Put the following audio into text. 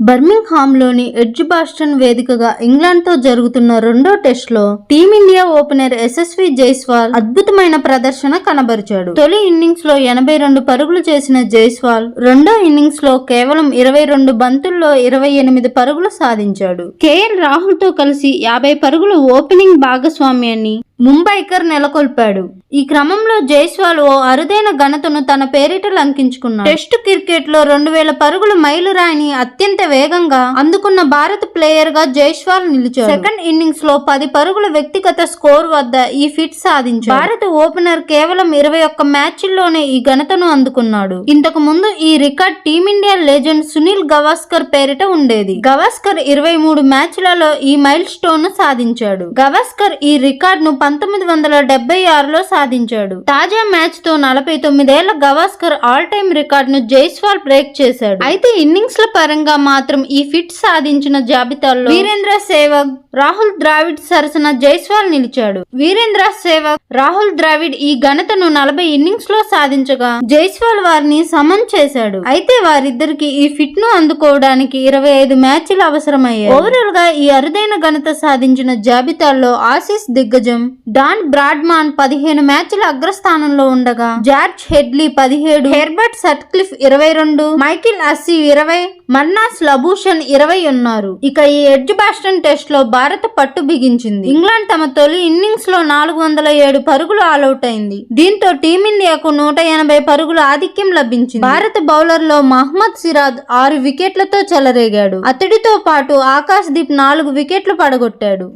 బర్మింగ్హామ్లోని edge Boston వేదికగా ఇంగ్లాండ్తో జరుగుతున్న రెండో టెస్ట్లో టీమిండియా ఓపెనర్ యశస్వి జైస్వాల్ అద్భుతమైన ప్రదర్శన కనబరిచాడు. తొలి ఇన్నింగ్స్లో ఎనభై రెండు పరుగులు చేసిన జైస్వాల్ రెండో ఇన్నింగ్స్లో కేవలం ఇరవై రెండు బంతుల్లో ఇరవై ఎనిమిది పరుగులు సాధించాడు. కేఎల్ రాహుల్తో కలిసి యాభై పరుగుల ఓపెనింగ్ భాగస్వామ్యాన్ని ముంబైకర్ నెలకొల్పాడు. ఈ క్రమంలో జైస్వాల్ ఓ అరుదైన ఘనతను తన పేరిట లంకించుకున్నాడు టెస్ట్ క్రికెట్లో రెండు వేల పరుగుల మైలురాయిని అత్యంత వేగంగా అందుకున్న భారత ప్లేయర్గా జైస్వాల్ నిలిచాడు. సెకండ్ ఇన్నింగ్స్లో పది పరుగుల వ్యక్తిగత స్కోర్ వద్ద ఈ ఫిట్ సాధించాడు. భారత ఓపెనర్ కేవలం ఇరవై ఒక్క మ్యాచ్ల్లోనే ఈ ఘనతను అందుకున్నాడు. ఇంతకు ముందు ఈ record team India legend Sunil Gavaskar పేరిట ఉండేది. గవాస్కర్ ఇరవై మూడు మ్యాచ్లలో ఈ మైల్ స్టోన్ను సాధించాడు. గవాస్కర్ ఈ రికార్డ్ను పంతొమ్మిది వందల డెబ్బై ఆరులో సాధించాడు. తాజా మ్యాచ్తో నలభై తొమ్మిదేళ్ళ గవాస్కర్ ఆల్ టైమ్ రికార్డ్ను జైస్వాల్ బ్రేక్ చేశాడు. అయితే ఇన్నింగ్స్ ల పరంగా మాత్రం ఈ ఫిట్ సాధించిన జాబితాలో వీరేంద్ర సేవగ్ రాహుల్ ద్రావిడ్ సరసన జైస్వాల్ నిలిచాడు. వీరేంద్ర సేవగ్ రాహుల్ ద్రావిడ్ ఈ ఘనతను నలభై ఇన్నింగ్స్లో సాధించగా జైస్వాల్ వారిని సమన్ చేశాడు. అయితే వారిద్దరికి ఈ ఫిట్ను అందుకోవడానికి ఇరవై ఐదు మ్యాచ్లు అవసరమయ్యాయి. ఓవరాల్గా ఈ అరుదైన ఘనత సాధించిన జాబితాలో ఆసీస్ దిగ్గజం డాన్ బ్రాడ్మాన్ పదిహేను మ్యాచ్ల అగ్రస్థానంలో ఉండగా జార్జ్ హెడ్లీ పదిహేడు హెర్బర్ట్ సట్క్లిఫ్ ఇరవై రెండు మైకిల్ అస్సీ ఇరవై మన్నాస్ లభూషణ్ ఇరవై ఉన్నారు. ఇక ఈ ఎడ్జ్ బాస్టన్ టెస్ట్లో భారత పట్టు బిగించింది. ఇంగ్లాండ్ తమ తొలి ఇన్నింగ్స్లో నాలుగు వందల ఏడు పరుగులు ఆలౌట్ అయింది. దీంతో టీమిండియాకు నూట ఎనభై పరుగుల ఆధిక్యం లభించింది. భారత బౌలర్లో మహ్మద్ సిరాజ్ ఆరు వికెట్లతో చెలరేగాడు. అతడితో పాటు ఆకాశ్ దీప్ నాలుగు వికెట్లు పడగొట్టాడు.